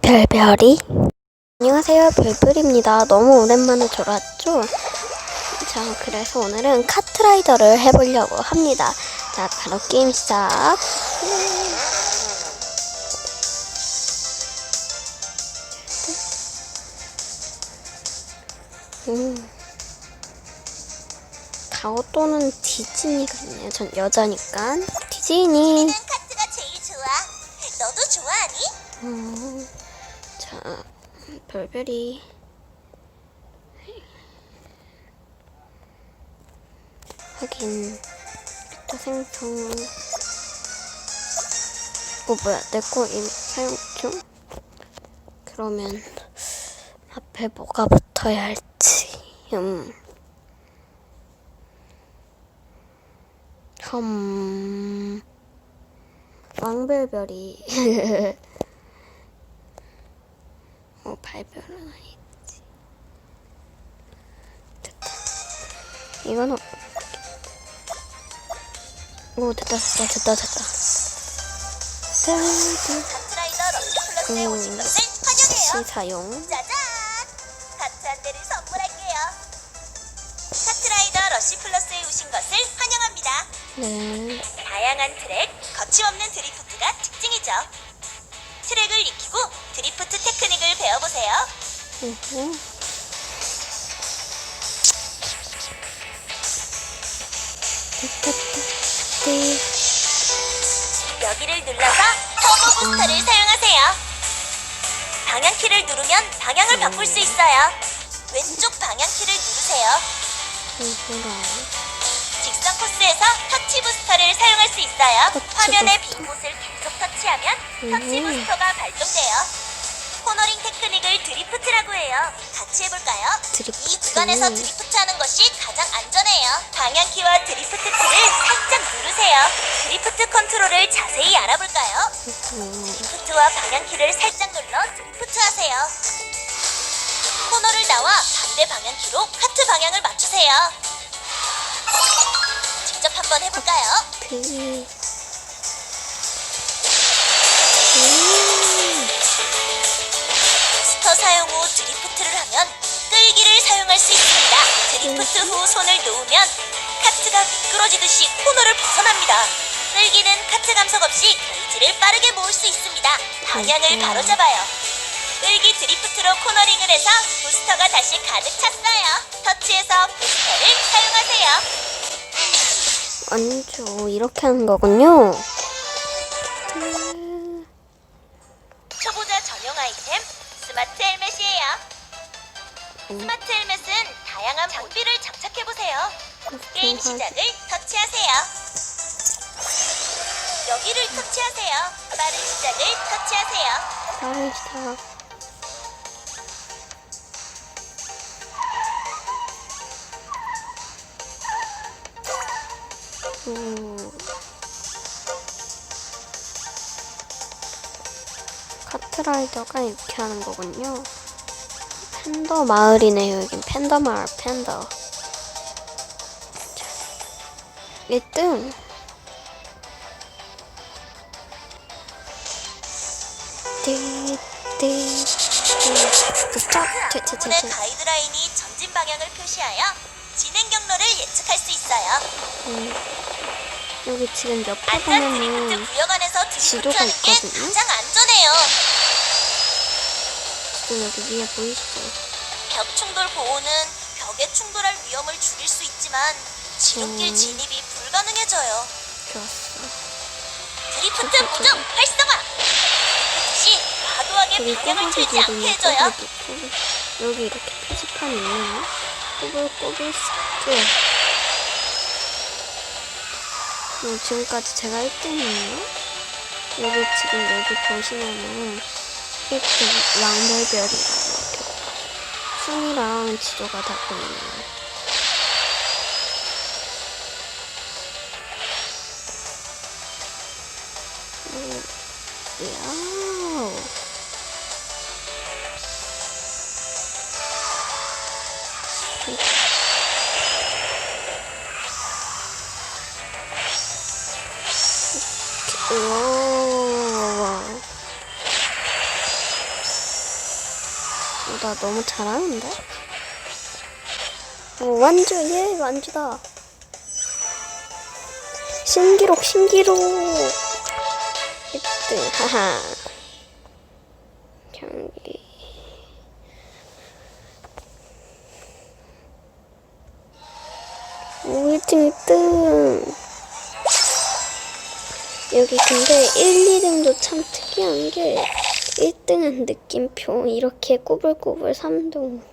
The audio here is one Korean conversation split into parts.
별별이? 안녕하세요. 별별입니다. 너무 오랜만에 돌아왔죠? 자 그래서 오늘은 카트라이더를 해보려고 합니다. 자 바로 게임 시작. 음. 가오 또는 디즈니가 있네요. 전 여자니까. 디즈니. 카트가 제일 좋아. 너도 좋아하니? 음, 자, 별별이. 확인 또 생성 어 뭐야 내거 이미 사용 중? 그러면 앞에 뭐가 붙어야 할지 음. 흠... 왕별별이. 어 발별은 아니지 됐다 이거는 오 됐다 됐다 됐다 됐다 음. 환영해요. 사용 러시 플러스에 오신 것을 환영합니다. 네 다양한 트랙, 거침없는 드리프트가 특징이죠. 트랙을 익히고 드리프트 됐다 네. 여기를 눌러서 터보 부스터를 사용하세요. 방향키를 누르면 방향을 바꿀 수 있어요. 왼쪽 방향키를 누르세요. 직선 코스에서 터치 부스터를 사용할 수 있어요. 터치 화면의. 빈 곳을 계속 터치하면 터치 음. 부스터가 발동돼요. 코너링 테크닉을 드리프트라고 해요. 같이 해볼까요? 드리프트. 이 구간에서 드리프트 하는 것이 가장 안전해요. 방향키와 드리프트 키를 살짝 누르세요. 드리프트 컨트롤을 자세히 알아볼까요? 음, 드리프트와 방향키를 살짝 눌러 드리프트 하세요. 코너를 나와 반대 방향키로 카트 방향을 맞추세요. 직접 한번 해볼까요? 그 끌기를 사용할 수 있습니다. 드리프트 후 손을 놓으면 카트가 미끄러지듯이 코너를 벗어납니다. 끌기는 카트 감속 없이 게이지를 빠르게 모을 수 있습니다. 방향을 음. 바로잡아요. 끌기 드리프트로 코너링을 해서 부스터가 다시 가득 찼어요. 터치해서 부스터를 사용하세요. 완전 이렇게 하는 거군요. 스마트 헬멧은 다양한 장비를 장착해 보세요. 게임 시작을 터치하세요. 여기를 터치하세요. 빠른 시작을 터치하세요. 빠른 시작. 오. 카트라이더가 이렇게 하는 거군요. 팬더 마을이네요. 여긴 팬더 마을, 팬더. 자, 1등. 띠, 띠, 띠. 스톱. 제, 제, 제, 부분의 제. 가이드라인이 전진 방향을 표시하여 진행 경로를 예측할 수 있어요. 음, 여기 지금 옆에 보면은 지도가 있거든요? 가장 안전해요. 지금 여기 위에 보이시죠? 벽 충돌 보호는 벽에 충돌할 위험을 줄일 수 있지만 지름길 음. 진입이 불가능해져요. 좋았어. 드리프트 좋죠. 활성화! 시 과도하게 방향을 틀지 않게 해줘요. 여기 이렇게 표지판이 있네요. 꼬불꼬불 스크. 어, 지금까지 제가 1등이에요. 여기 지금 여기 보시면은 1등 왕별별이라고 이렇게 순이랑 지도가 다 보이네요. 완주, 예, 완주다. 신기록, 신기록. 1등, 하하. 경기. 오, 1등, 1등. 여기 근데 1, 2등도 참 특이한 게 1등은 느낌표 이렇게 꾸불꾸불 3등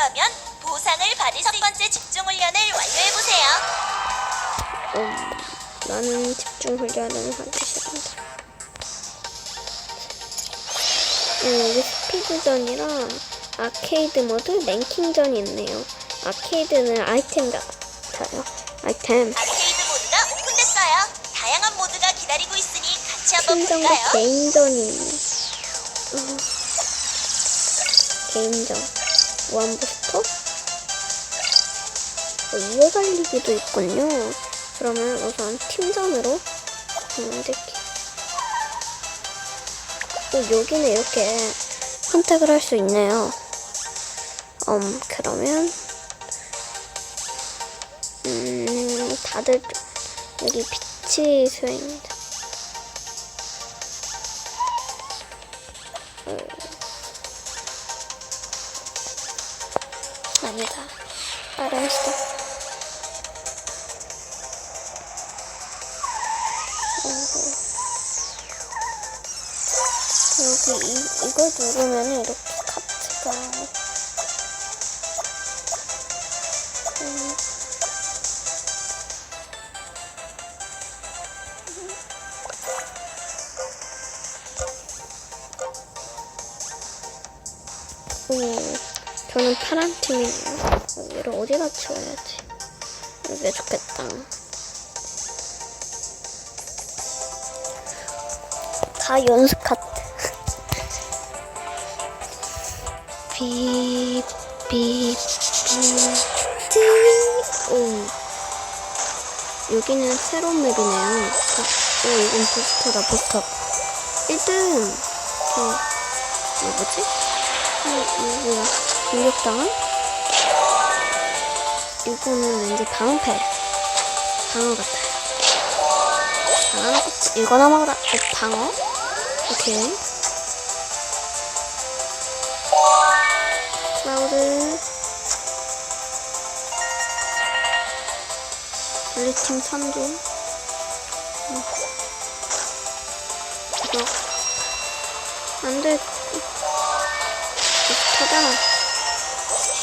완료하면 보상을 받을 첫 번째 집중 훈련을 완료해 보세요. 음, 나는 집중 훈련을 하기 싫은데 음, 여기 스피드전이랑 아케이드 모드 랭킹전이 있네요 아케이드는 아이템 같아요 아이템 아케이드 모드가 오픈됐어요. 다양한 모드가 기다리고 있으니 같이 한번 볼까요? 개인전이 있네. 어, 개인전. 원부스터? 어, 이어 달리기도 있군요. 그러면 우선 팀전으로 검색해. 어, 여기는 이렇게 선택을 할 수 있네요. 음, 그러면, 음, 다들 여기 빛이 수행입니다. 아니다. 알았어. 어허. 여기 이, 이거 누르면 이렇게 치워야지. 여기 좋겠다. 다 연습 카트. 삐, 삐, 삐, 띠. 오. 여기는 새로운 맵이네요. 오, 이건 부스터다, 부스터. 1등! 저, 이거 뭐지? 어, 이거 뭐야? 공격당한? 이거는 왠지 방패. 방어 같아요. 방어 같이 이거나 먹어라. 어, 방어? 오케이. 클라우드. 우리 팀 선조. 음. 이거. 안 돼. 비슷하다.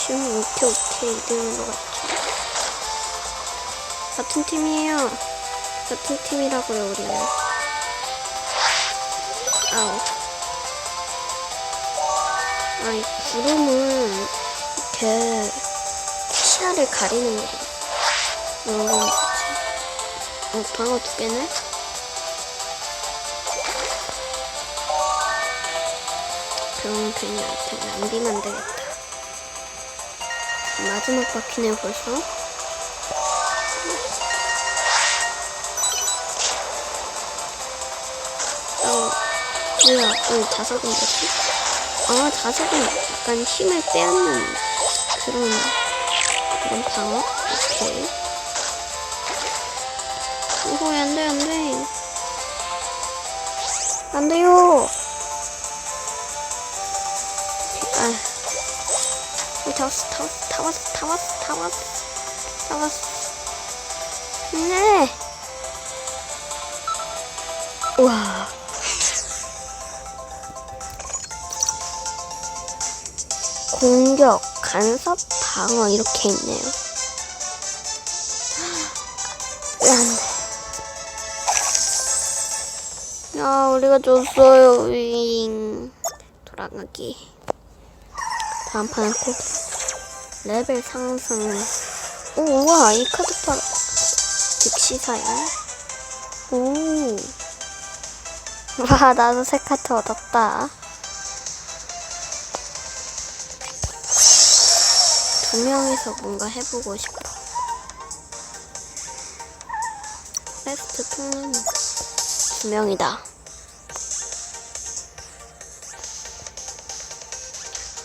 쉬운 오케이 오케이 이등인 것 같죠. 같은 팀이에요. 같은 팀이라고요 우리는. 아우. 아 이 구름은 이렇게 시야를 가리는. 이런 거지. 어 방어 두 개네. 그럼 괜히 낭비만 되겠다. 마지막 바퀴네 벌써. 뭐야, 어, 자석은 뭐지? 아, 자석은 약간 힘을 빼앗는 그런, 그런 방어? 오케이. 이거 안 돼, 안 돼. 안 돼요! 아. 다 왔어, 다 왔어, 다 왔어, 다 왔어, 다 왔어, 다 왔어. 네. 간섭, 방어 이렇게 있네요. 안 돼. 야, 우리가 졌어요. 윙. 돌아가기. 다음 판은 꼭 레벨 상승. 오, 우와, 이 카드 팔 즉시 사용. 오. 와, 나도 새 카트 얻었다. 두 명이서 뭔가 해보고 싶어. 베스트 통로는 두 명이다.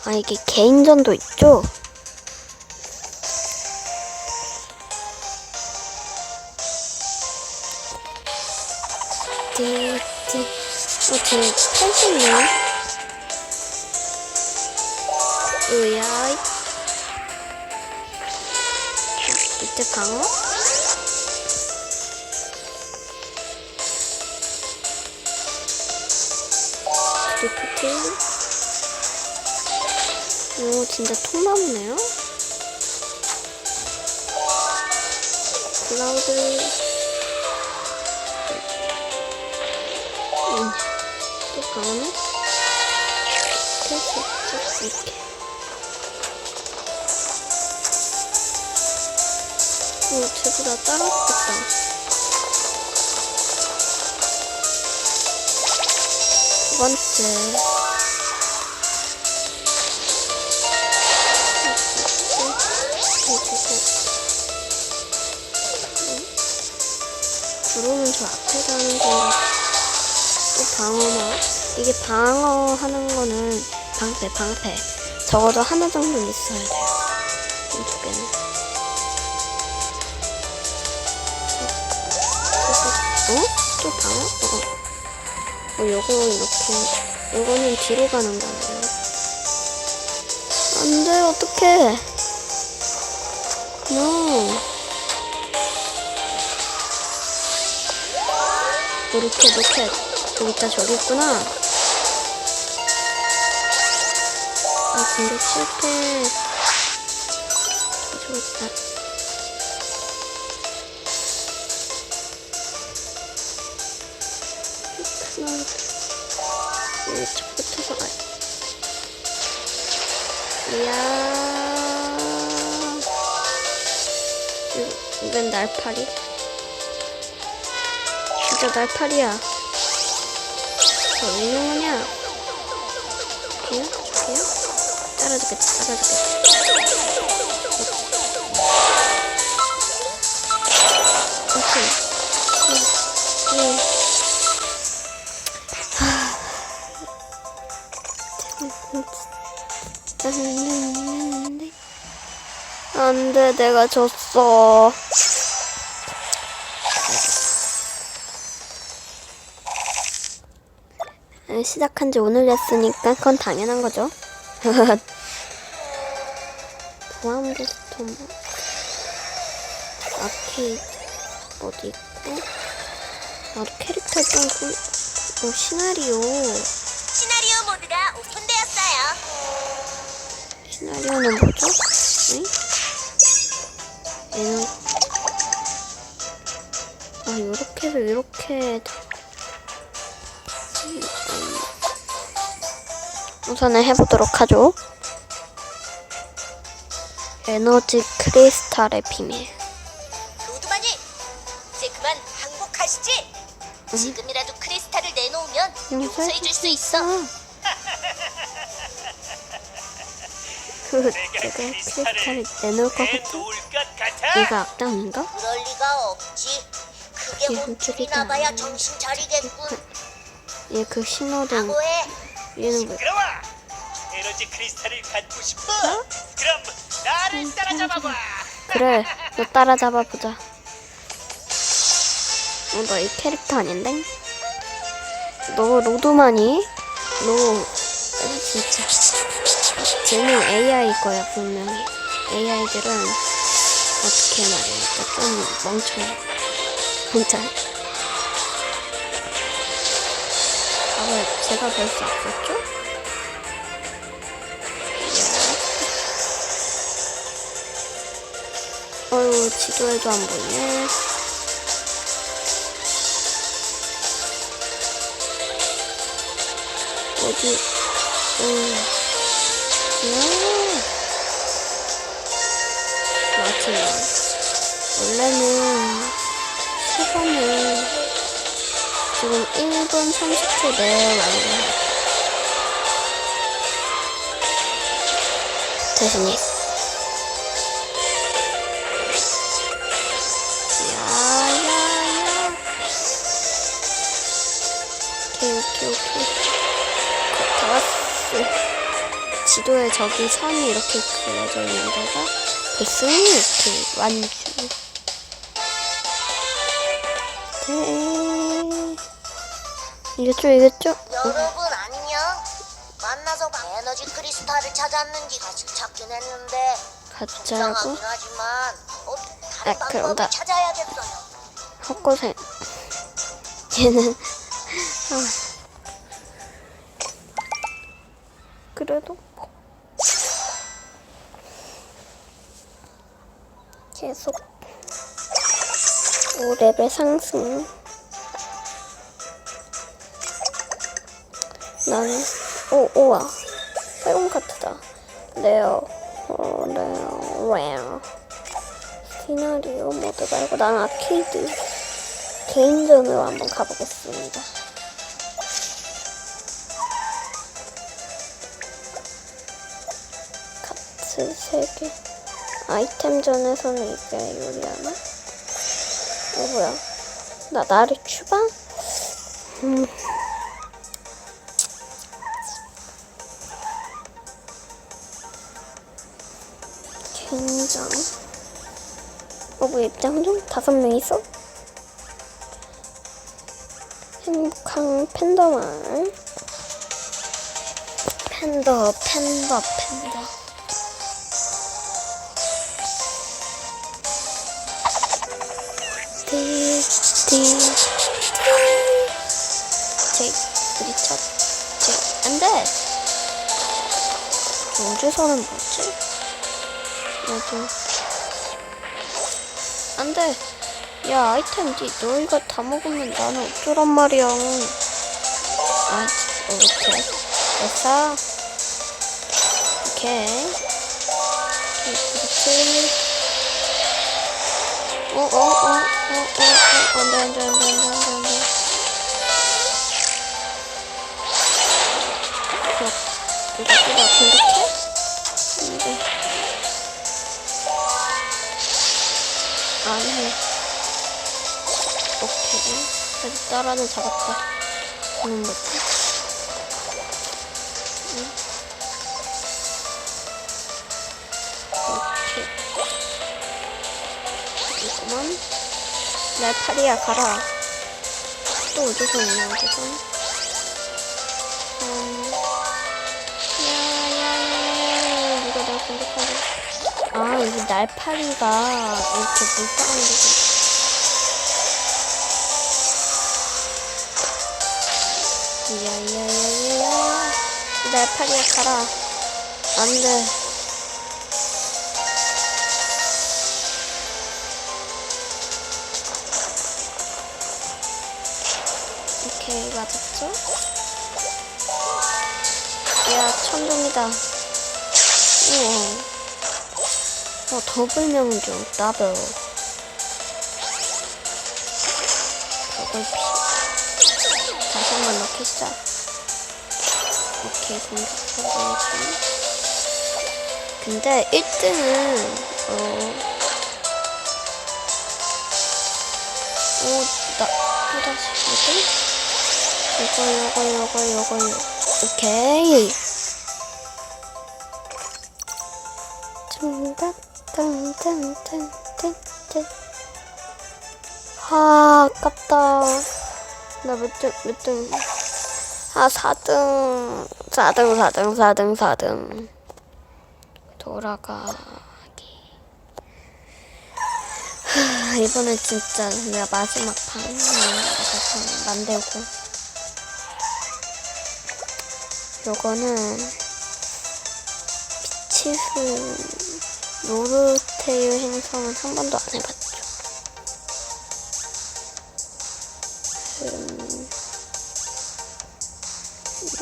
아, 이게 개인전도 있죠? 띠, 띠. 어, 쟤 86. 으야이. 어, 이때 방어? 리프트. 오, 진짜 통나무네요? 클라우드. 나 따라잡겠다. 두 번째. 들어오면 저 앞에 가는 건가? 또 방어막? 이게 방어하는 거는 방패, 방패. 적어도 하나 정도는 있어야 돼요. 요거 이렇게. 요거는 뒤로 가는 거네요. 안 돼, 어떡해. No. 이렇게, 이렇게. 저기 있다, 저기 있구나. 아, 공격 실패. 저기 있다. 날파리. 진짜 날파리야. 저 유명하냐? 저기요? 저기요? 따라잡겠다, 따라잡겠다. 오케이. 응, 응. 안 돼, 내가 졌어. 시작한 지 오늘 됐으니까 그건 당연한 거죠. 보안부 스톰 아케이드 어디 있고 나도 캐릭터 좀 그, 어, 시나리오 시나리오 모드가 오픈되었어요. 시나리오는 뭐죠? 응? 얘는 아 요렇게 해서 이렇게 음, 우선은 해보도록 하죠 에너지 크리스탈의 비밀 로드마님, 이제 그만 항복하시지. 지금이라도 크리스탈을 내놓으면 용서해 줄 수 있어. 그 제가 크리스탈을 내놓을 것 같아. 얘가 악당인가? 그럴 리가 없지. 그게 몸줄이. 나봐야 정신 차리겠군. 얘 그 신호등 각오해. 얘는 뭐 그럼 에너지 크리스탈을 갖고 싶어? 그럼 나를 따라잡아봐. 그래, 너 따라잡아 보자. 어, 너이 캐릭터 아닌데? 너 로드마니? 너 어, 진짜 쟤는 AI 거야 분명히. AI들은 어떻게 말해야 좀 멍청해. 진짜. 밥을 제가 볼수 없었죠? 어휴, 지도에도 안 보이네. 어디, 음, 음. 맞지만, 원래는 지금 지금 1분 30초 내에 완성. 대신이. 야야야. 오케이 오케이 오케이. 거- 다 왔어. 지도에 저기 선이 이렇게 그려져 있는 데가 됐으니 이렇게 완주. 이겼죠 이겼죠? 여러분 안녕. 만나서 에너지 크리스탈을 찾았는지 다시 찾긴 했는데 가짜라고? 이상하긴 하지만 어, 아, 다른 그럼 방법을 나- 찾아야겠어요. 헛고생. 얘는 아. 그래도 뭐. 계속 5레벨 상승. 나는 오 오와 새로운 카트다. 레어 어, 레어 레어 시나리오 모드 말고 난 아케이드. 개인전으로 한번 가보겠습니다. 카트 3개. 아이템전에서는 이게 요리하나? 어, 뭐야. 나 나를 추방? 음. 개인전. 어, 뭐 입장 좀? 다섯 명 있어? 행복한 팬더말 팬더 팬더 팬더 띠띠 제 우리 첫제 안돼 우주선은 뭐지? 여기 안돼 야 아이템 니 너희가 다 먹으면 나는 어쩌란 말이야 아 어, 이렇게 됐어 오케이 그렇지 어 어 어 어 어어 안돼 안돼 안 돼 안 돼 안 돼 안 돼 이거 이거 이거 안해 오케이. 그래도 따라는 잡았다. 보는 거지. 응. 오케이. 이거만. 날 파리야, 가라. 또 어디서 오냐, 어디서. 음. 야야야야. 누가 날 공격하지? 아, 이게 날파리가 이렇게 물방울이 돼. 야야야야야. 날파리야 가라. 안돼 오케이 맞았죠? 야 천둥이다. 우와 어 더블 명중 더블 저걸 피 다시 한번 시작. 오케이, 공격하고 근데 1등은, 어, 오, 나, 또다시 1등? 이거, 이거, 이거, 이거, 이거. 오케이. 짠짠짠짠짠짠. 아, 아깝다. 나몇 등, 몇 등. 아, 4등. 4등, 4등, 4등, 4등. 돌아가기. 하, 이번엔 진짜 내가 마지막 판 이렇게 만들고. 요거는 피치수 노르테유 행성은 한 번도 안 해봤죠. 음,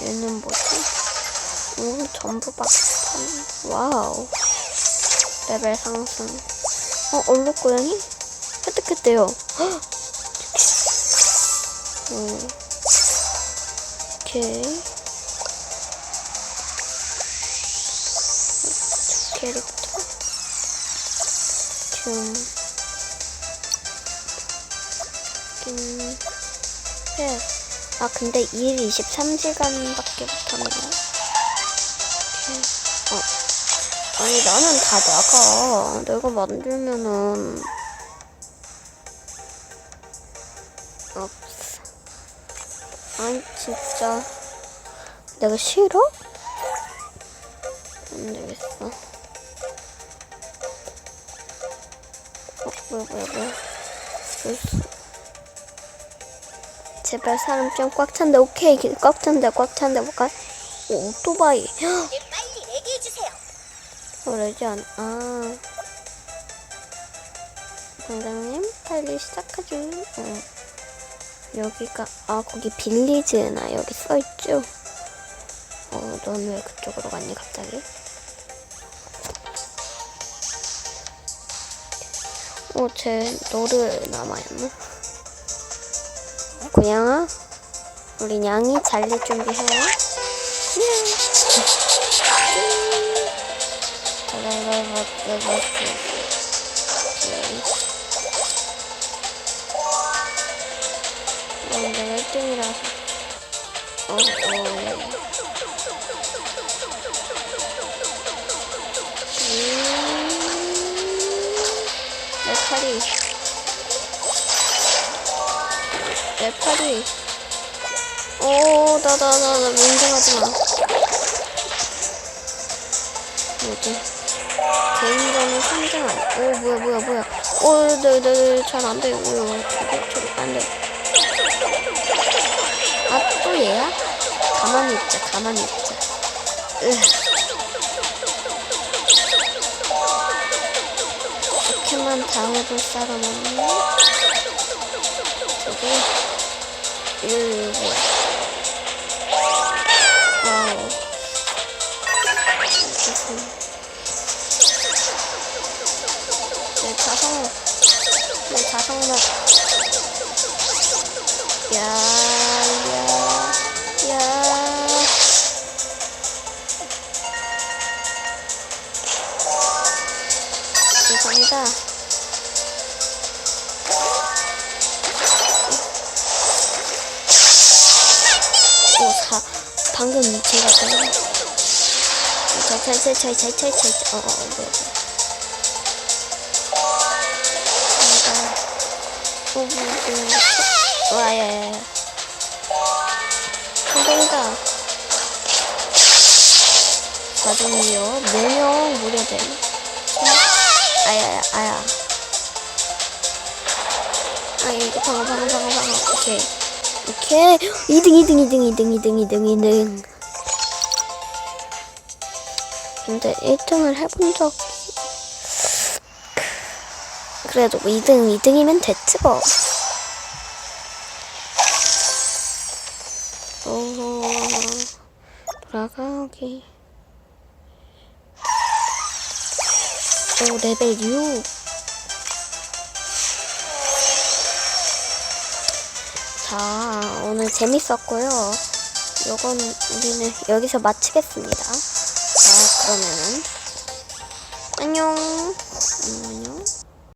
얘는 뭐지? 오, 전부 박판. 와우. 레벨 상승. 어, 얼룩 고양이? 획득했대요. 헉! 오, 오케이. 긴. 해. 아, 근데 일 23시간밖에 못하네요. 오케이. 어. 아니, 나는 다 나가. 내가 만들면은. 없어. 아니, 진짜. 내가 싫어? 안 되겠어. 어, 뭐야, 뭐야, 뭐야. 제발 사람 좀 꽉 찬데, 오케이. 꽉 찬데, 꽉 찬데, 꽉 찬데. 오, 오토바이. 이제 빨리 얘기해 주세요. 그러지 않, 아. 당장님, 빨리 시작하죠. 어. 여기가, 아, 거기 빌리즈나 여기 써 있죠? 어, 넌 왜 그쪽으로 갔니, 갑자기? 어, 쟤, 너를 남아였나? 고양아? 우리 양이 잘릴 준비해. 어, 내가 1등이라서. 어, 어. 음, 내 팔이. 내 팔이. 오, 나, 나, 나, 나, 민정하지 마. 뭐지? 개인전은 상장 안, 오, 뭐야, 뭐야, 뭐야. 오, 네, 네, 잘안 돼. 오, 저거, 저거, 안 돼. 아, 또 얘야? 가만히 있자, 가만히 있자. 으. 이렇게만 당해볼 사람 없니? 이거 뭐야. 와우. 내 자성, 내 자성력. 야, 야, 같아요. 잘잘잘잘잘잘잘 어어 뭐야 뭐야 와야야야 한번이다 맞았네요 네명 무려됨 아야야 아야 아 이거 방어 방어 방어 방어 오케이 오케이 2등 2등 2등 2등 2등 2등 2등 근데 1등을 해본 적. 그래도 뭐 2등, 2등이면 됐지 뭐. 오, 돌아가기. 오, 레벨 6. 자, 오늘 재밌었고요. 요건 우리는 여기서 마치겠습니다. 자, 그러면은 안녕. 안녕.